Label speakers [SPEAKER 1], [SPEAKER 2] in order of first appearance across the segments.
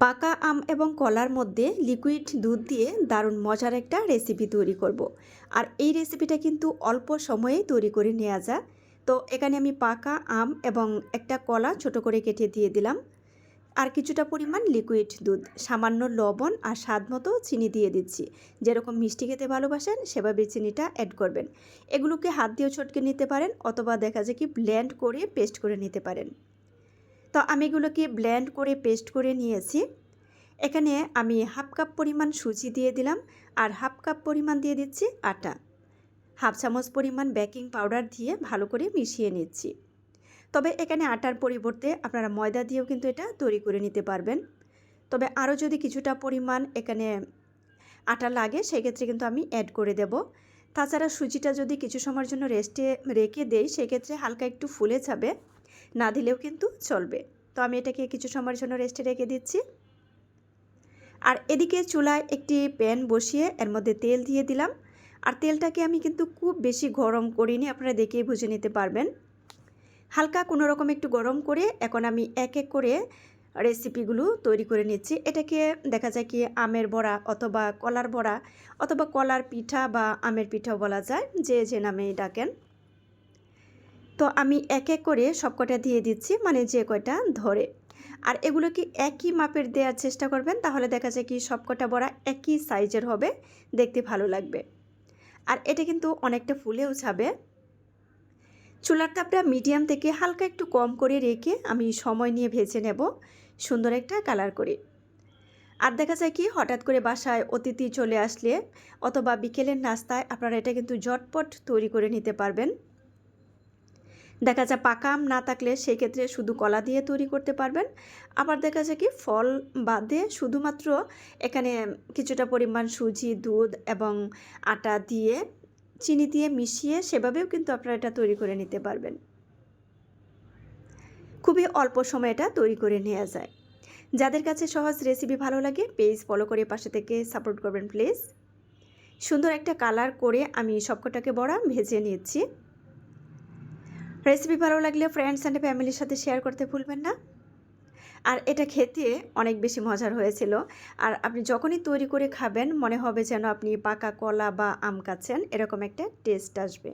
[SPEAKER 1] পাকা আম এবং কলার মধ্যে লিকুইড দুধ দিয়ে দারুণ মজার একটা রেসিপি তৈরি করব। আর এই রেসিপিটা কিন্তু অল্প সময়েই তৈরি করে নেওয়া যায় তো এখানে আমি পাকা আম এবং একটা কলা ছোট করে কেটে দিয়ে দিলাম। আর কিছুটা পরিমাণ লিকুইড দুধ, সামান্য লবণ আর স্বাদ মতো চিনি দিয়ে দিচ্ছি। যেরকম মিষ্টি খেতে ভালোবাসেন, সেভাবে চিনিটা অ্যাড করবেন। এগুলোকে হাত দিয়েও ছটকে নিতে পারেন অথবা দেখা যায় কি ব্লেন্ড করে পেস্ট করে নিতে পারেন। তো আমি এগুলোকে ব্লেন্ড করে পেস্ট করে নিয়েছি। এখানে আমি হাফ কাপ পরিমাণ সুজি দিয়ে দিলাম আর হাফ কাপ পরিমাণ দিয়ে দিচ্ছি আটা। হাফ চামচ পরিমাণ বেকিং পাউডার দিয়ে ভালো করে মিশিয়ে নিচ্ছি। তবে এখানে আটার পরিবর্তে আপনারা ময়দা দিয়েও কিন্তু এটা তৈরি করে নিতে পারবেন। তবে আরও যদি কিছুটা পরিমাণ এখানে আটা লাগে, সেক্ষেত্রে কিন্তু আমি অ্যাড করে দেব। তাছাড়া সুজিটা যদি কিছু সময়ের জন্য রেস্টে রেখে দেই, সেক্ষেত্রে হালকা একটু ফুলে যাবে। না দিলেও কিন্তু চলবে। তো আমি এটাকে কিছু সময়ের জন্য রেস্টে রেখে দিচ্ছি। আর এদিকে চুলায় একটি প্যান বসিয়ে এর মধ্যে তেল দিয়ে দিলাম। আর তেলটাকে আমি কিন্তু খুব বেশি গরম করিনি, আপনারা দেখেই বুঝে নিতে পারবেন। হালকা কোনো রকম একটু গরম করে এখন আমি এক এক করে রেসিপিগুলো তৈরি করে নিচ্ছি। এটাকে দেখা যায় কি আমের বড়া অথবা কলার বড়া অথবা কলার পিঠা বা আমের পিঠাও বলা যায়, যে যে নামেই ডাকেন। তো আমি এক এক করে সবকটা দিয়ে দিচ্ছি মানে যে কয়টা ধরে। আর এগুলো কি একই মাপের দেওয়ার চেষ্টা করবেন? তাহলে দেখা যায় কি সবকটা বড়া একই সাইজের হবে, দেখতে ভালো লাগবে। আর এটা কিন্তু অনেকটা ফুলেও যাবে। চুলার তাপটা মিডিয়াম থেকে হালকা একটু কম করে রেখে আমি সময় নিয়ে ভেজে নেব, সুন্দর একটা কালার করে। আর দেখা যায় কি হঠাৎ করে বাসায় অতিথি চলে আসলে অথবা বিকেলের নাস্তায় আপনারা এটা কিন্তু জটপট তৈরি করে নিতে পারবেন। দেখা যায় পাকা আম না থাকলে সেক্ষেত্রে শুধু কলা দিয়ে তৈরি করতে পারবেন। আবার দেখা যায় কি ফল বাদে শুধুমাত্র এখানে কিছুটা পরিমাণ সুজি, দুধ এবং আটা দিয়ে চিনি দিয়ে মিশিয়ে সেভাবেও কিন্তু আপনারা এটা তৈরি করে নিতে পারবেন। খুবই অল্প সময় এটা তৈরি করে নেওয়া যায়। যাদের কাছে সহজ রেসিপি ভালো লাগে পেজ ফলো করে পাশে থেকে সাপোর্ট করবেন প্লিজ সুন্দর একটা কালার করে আমি সবকটাকে বড়া ভেজে নিচ্ছি। রেসিপি ভালো লাগলে ফ্রেন্ডস অ্যান্ড ফ্যামিলির সাথে শেয়ার করতে ভুলবেন না। আর এটা খেতে অনেক বেশি মজার হয়েছিল। আর আপনি যখনই তৈরি করে খাবেন, মনে হবে যেন আপনি পাকা কলা বা আম কাছেন এরকম একটা টেস্ট আসবে।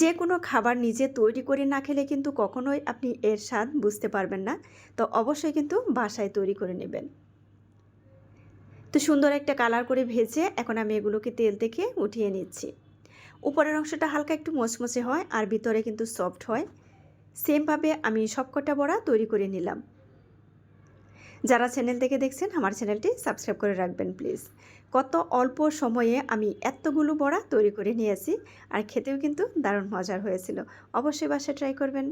[SPEAKER 1] যে কোনো খাবার নিজে তৈরি করে না খেলে কিন্তু কখনোই আপনি এর স্বাদ বুঝতে পারবেন না। তো অবশ্যই কিন্তু বাসায় তৈরি করে নেবেন। তো সুন্দর একটা কালার করে ভেজে এখন আমি এগুলোকে তেল থেকে উঠিয়ে নিচ্ছি। উপরের অংশটা হালকা একটু মচমচে হয় আর ভিতরে কিন্তু সফট হয়। সেমভাবে আমি সবকটা বড়া তৈরি করে নিলাম। যারা চ্যানেল থেকে দেখছেন, আমার চ্যানেলটি সাবস্ক্রাইব করে রাখবেন, প্লিজ। কত অল্প সময়ে আমি এতগুলো বড়া তৈরি করে নিয়েছি আর খেতেও কিন্তু দারুণ মজার হয়েছিল। অবশ্যই বাসায় ট্রাই করবেন।